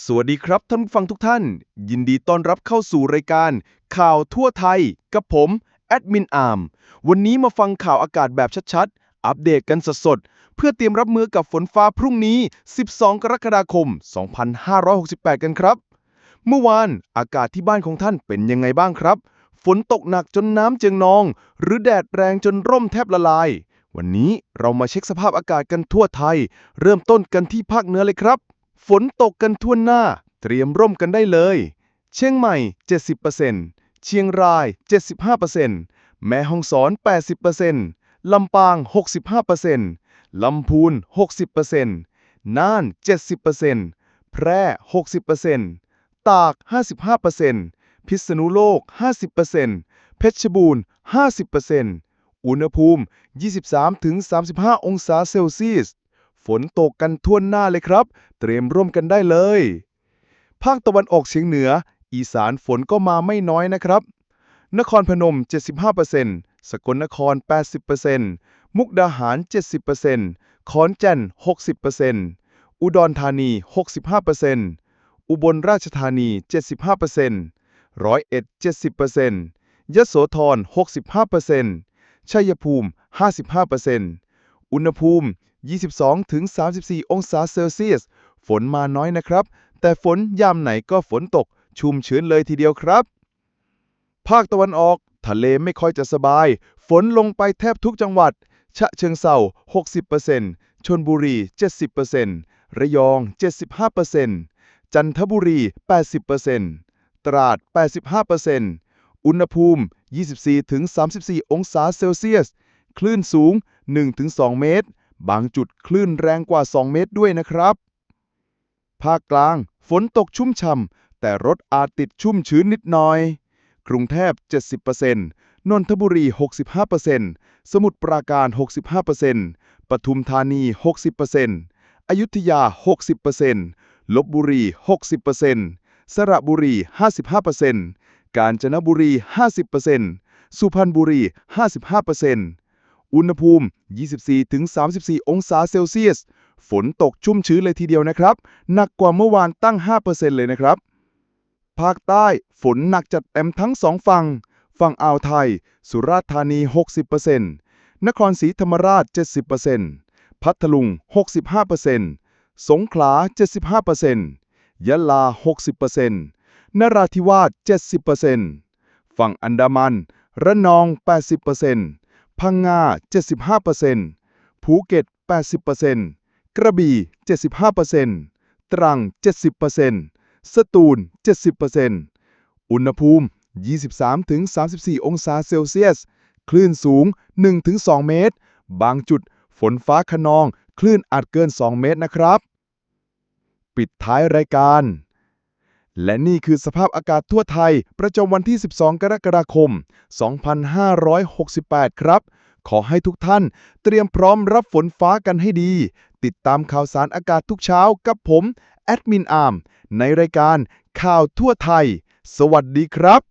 สวัสดีครับท่านผู้ฟังทุกท่าน ยินดีต้อนรับเข้าสู่รายการ ข่าวทั่วไทย กับผม แอดมินอาร์มวันนี้มาฟังข่าวอากาศแบบชัดๆ อัปเดตกันสดๆ เพื่อเตรียมรับมือกับฝนฟ้าพรุ่งนี้ 12 กรกฎาคม 2568 กันครับ เมื่อวานอากาศที่บ้านของท่านเป็นยังไงบ้างครับ ฝนตกหนักจนน้ำเจิงนอง หรือแดดแรงจนร่มแทบละลาย วันนี้เรามาเช็คสภาพอากาศกันทั่วไทย เริ่มต้นกันที่ภาคเหนือเลยครับ ฝนตกกันทั่วหน้า เตรียมร่มกันได้เลย เชียงใหม่ 70%เชียงราย 75%แม่ฮ่องสอน 80%ลำปาง 65%ลำพูน 60%น่าน 70%แพร่ 60%ตาก 55%พิษณุโลก 50%เพชรบูรณ์ 50%อุณหภูมิ 23-35 องศาเซลเซียส ฝนตกกันทั่วหน้าเลยครับ เตรียมร่วมกันได้เลย ภาคตะวันออกเฉียงเหนือ อีสานฝนก็มาไม่น้อยนะครับ นครพนม 75%สกลนคร 80%มุกดาหาร 70%ขอนแก่น 60%อุดรธานี 65%อุบลราชธานี 75%ร้อยเอ็ด 70%ยโสธร 65%ชัยภูมิ 55%อุณหภูมิ 22-34 องศาเซลเซียส ฝนมาน้อยนะครับ แต่ฝนยามไหนก็ฝนตก ชุ่มชื้นเลยทีเดียวครับ ภาคตะวันออก ทะเลไม่ค่อยจะสบาย ฝนลงไปแทบทุกจังหวัด ฉะเชิงเซา60%ชนบุรี 70%ระยอง 75%จันทบุรี 80%ตราด 85%อุณหภูมิ 24-34 องศาเซลเซียส คลื่นสูง 1-2 เมตร บางจุดคลื่นแรงกว่า 2 เมตรด้วยนะครับ ภาคกลางฝนตกชุ่มฉ่ำแต่รถอาจติดชุ่มชื้นนิดหน่อย กรุงเทพ70%นนทบุรี 65%สมุทรปราการ 65%ปทุมธานี 60%อยุธยา 60%ลบบุรี 60%สระบุรี 55%กาญจนบุรี 50%สุพรรณบุรี 55% อุณหภูมิ 24-34 องศาเซลเซียส ฝนตกชุ่มชื้นเลยทีเดียวนะครับ หนักกว่าเมื่อวานตั้ง 5%เลยนะครับ ภาคใต้ฝนหนักจัดเต็มทั้งสองฝั่ง ฝั่งอ่าวไทย สุราษฎร์ธานี 60%นครศรีธรรมราช 70%พัทลุง 65%สงขลา 75%ยะลา 60%นราธิวาส 70%ฝั่งอันดามัน ระนอง 80% พังงา 75%ภูเก็ต 80%กระบี่ 75%ตรัง 70%สตูล 70%อุณหภูมิ 23-34 องศาเซลเซียส คลื่นสูง 1-2 เมตร บางจุดฝนฟ้าขนอง คลื่นอาจเกิน 2 เมตรนะครับ ปิดท้ายรายการ และนี่คือสภาพอากาศทั่วไทย ประจำวันที่ 12 กรกฎาคม 2568 ครับ ขอให้ทุกท่านเตรียมพร้อมรับฝนฟ้ากันให้ดี ติดตามข่าวสารอากาศทุกเช้ากับผม แอดมินอาร์มในรายการข่าวทั่วไทย สวัสดีครับ